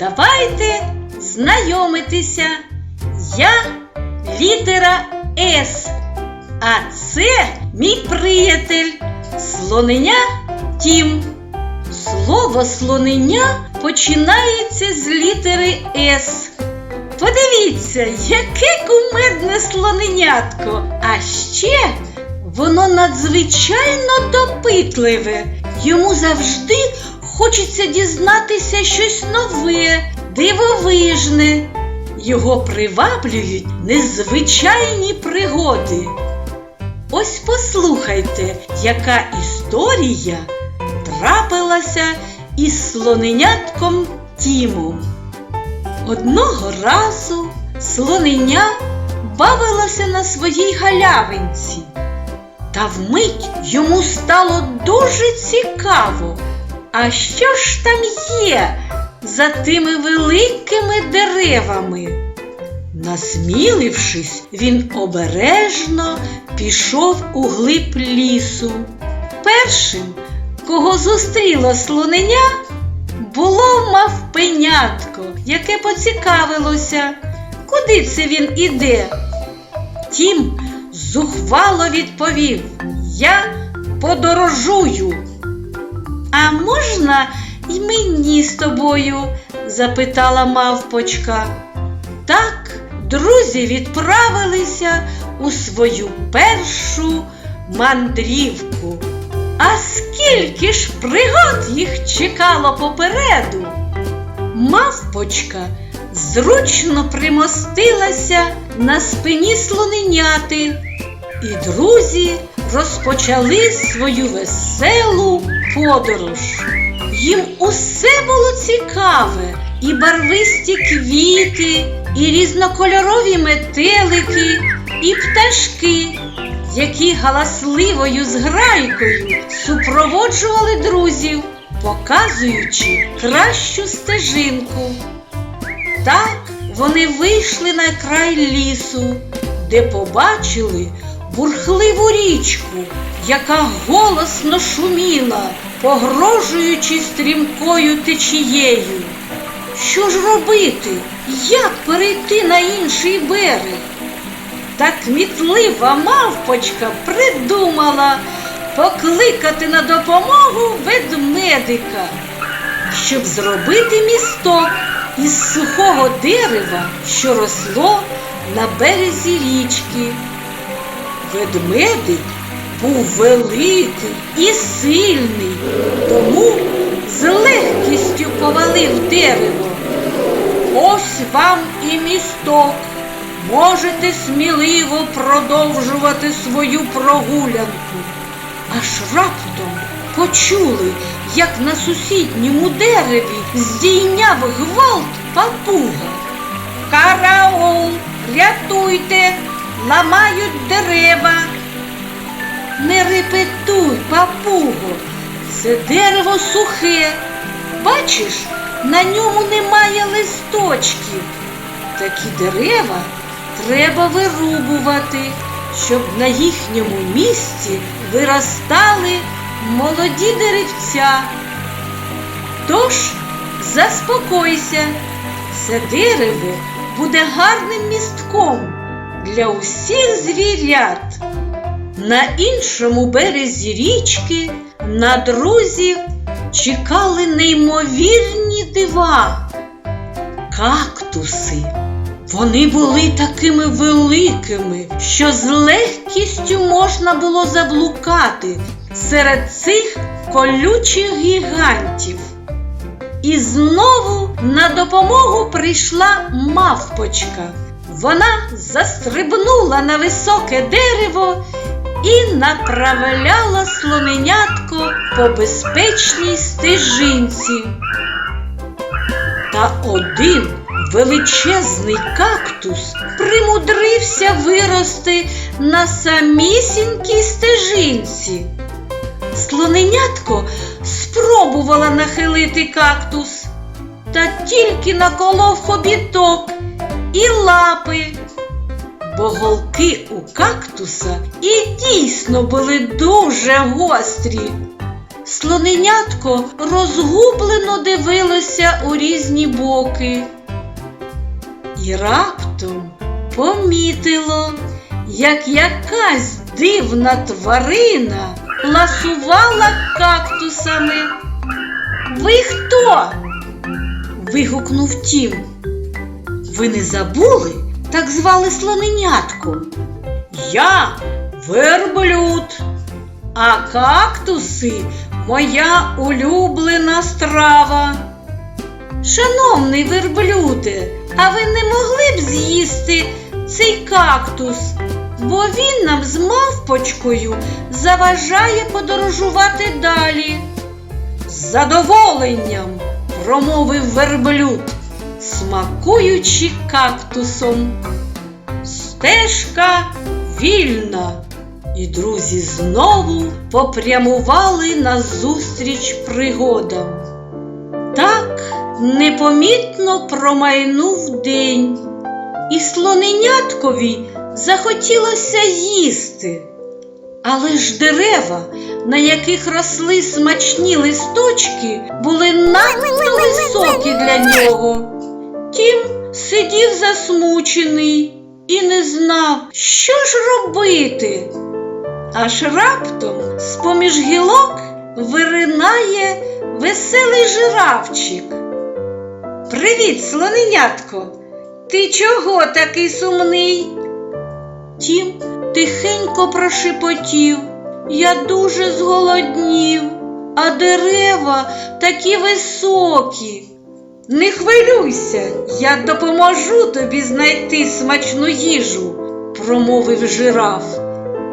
давайте знайомитися. Я літера С. А це мій приятель слоненя Тім. Слово слоненя починається з літери С. Подивіться, яке кумедне слоненятко. А ще воно надзвичайно допитливе. Йому завжди хочеться дізнатися щось нове, дивовижне. Його приваблюють незвичайні пригоди. Ось послухайте, яка історія трапилася із слоненятком Тімом. Одного разу слоненя бавилося на своїй галявинці. Та вмить йому стало дуже цікаво. А що ж там є за тими великими деревами? Насмілившись, він обережно пішов у глиб лісу. Першим, кого зустріло слоненя, було мавпенятко, яке поцікавилося, куди це він іде. Тім зухвало відповів: Я подорожую. А можна й мені з тобою? запитала мавпочка. Так друзі відправилися у свою першу мандрівку. А скільки ж пригод їх чекало попереду? Мавпочка зручно примостилася на спині слоненяти, і друзі розпочали свою веселу подорож. Їм усе було цікаве, і барвисті квіти, і різнокольорові метелики, і пташки, які галасливою зграйкою супроводжували друзів, показуючи кращу стежинку. Так вони вийшли на край лісу, де побачили бурхливу річку, яка голосно шуміла, погрожуючи стрімкою течією. Що ж робити? Як перейти на інший берег? Та кмітлива мавпочка придумала покликати на допомогу ведмедика, щоб зробити місток із сухого дерева, що росло на березі річки. Ведмедик був великий і сильний, тому з легкістю повалив дерево. Ось вам і місток. Можете сміливо продовжувати свою прогулянку. Аж раптом почули, як на сусідньому дереві здійняв гвалт папуга. Караул, рятуйте, ламають дерева. Не репетуй, папуго, це дерево сухе. Бачиш, на ньому немає листочків. Такі дерева треба вирубувати, щоб на їхньому місці виростали молоді деревця. Тож заспокойся, це дерево буде гарним містком для усіх звірят. На іншому березі річки на друзів чекали неймовірні дива. Кактуси. Вони були такими великими, що з легкістю можна було заблукати серед цих колючих гігантів. І знову на допомогу прийшла мавпочка. Вона застрибнула на високе дерево і направляла слоненятко по безпечній стежинці. Та один величезний кактус примудрився вирости на самісінькій стежинці. Слоненятко спробувала нахилити кактус, та тільки наколов хобіток і лапи. Бо голки у кактуса і дійсно були дуже гострі. слоненятко розгублено дивилося у різні боки. І раптом помітило, як якась дивна тварина ласувала кактусами. Ви хто? вигукнув Тім. Ви не забули? Так звали слоненятко. Я верблюд, а кактуси моя улюблена страва. Шановний верблюде, а ви не могли б з'їсти цей кактус, бо він нам з мавпочкою заважає подорожувати далі. З задоволенням, промовив верблюд, смакуючи кактусом. Стежка вільна, і друзі знову попрямували назустріч пригодам. Так непомітно промайнув день, і слоненяткові захотілося їсти. Але ж дерева, на яких росли смачні листочки, були надто високі для нього. Тім сидів засмучений і не знав, що ж робити. Аж раптом з-поміж гілок виринає веселий жирафчик. Привіт, слоненятко! Ти чого такий сумний? Тім тихенько прошепотів. Я дуже зголоднів, а дерева такі високі. Не хвилюйся, я допоможу тобі знайти смачну їжу, промовив жираф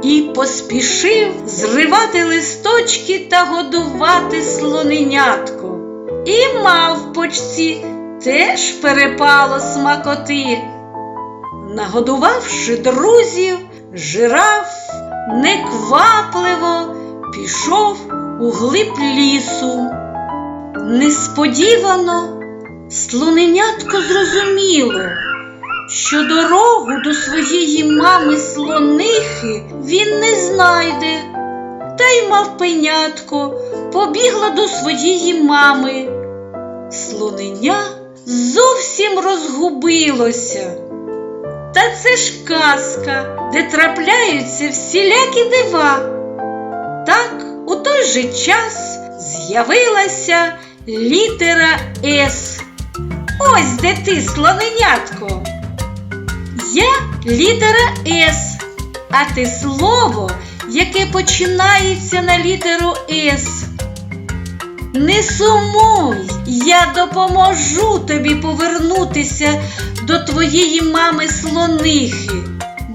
і поспішив зривати листочки та годувати слоненятко. І мавпочці теж перепало смакоти. Нагодувавши друзів, жираф неквапливо пішов у глиб лісу. Несподівано слоненятко зрозуміло, що дорогу до своєї мами слонихи він не знайде. Та й мавпенятко побігла до своєї мами. Слоненя зовсім розгубилося. Та це ж казка, де трапляються всілякі дива. Так у той же час з'явилася літера С. Ось де ти, слоненятко. Я літера С, а ти слово, яке починається на літеру С. Не сумуй, я допоможу тобі повернутися до твоєї мами слонихи,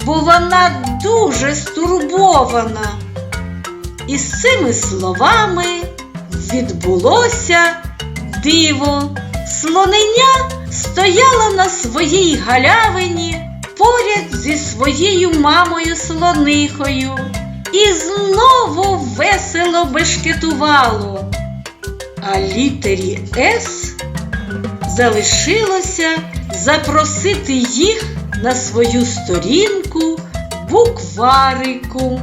бо вона дуже стурбована. І з цими словами відбулося диво. Слоненя стояла на своїй галявині поряд зі своєю мамою слонихою і знову весело бешкетувало. А літері С залишилося запросити їх на свою сторінку букварику.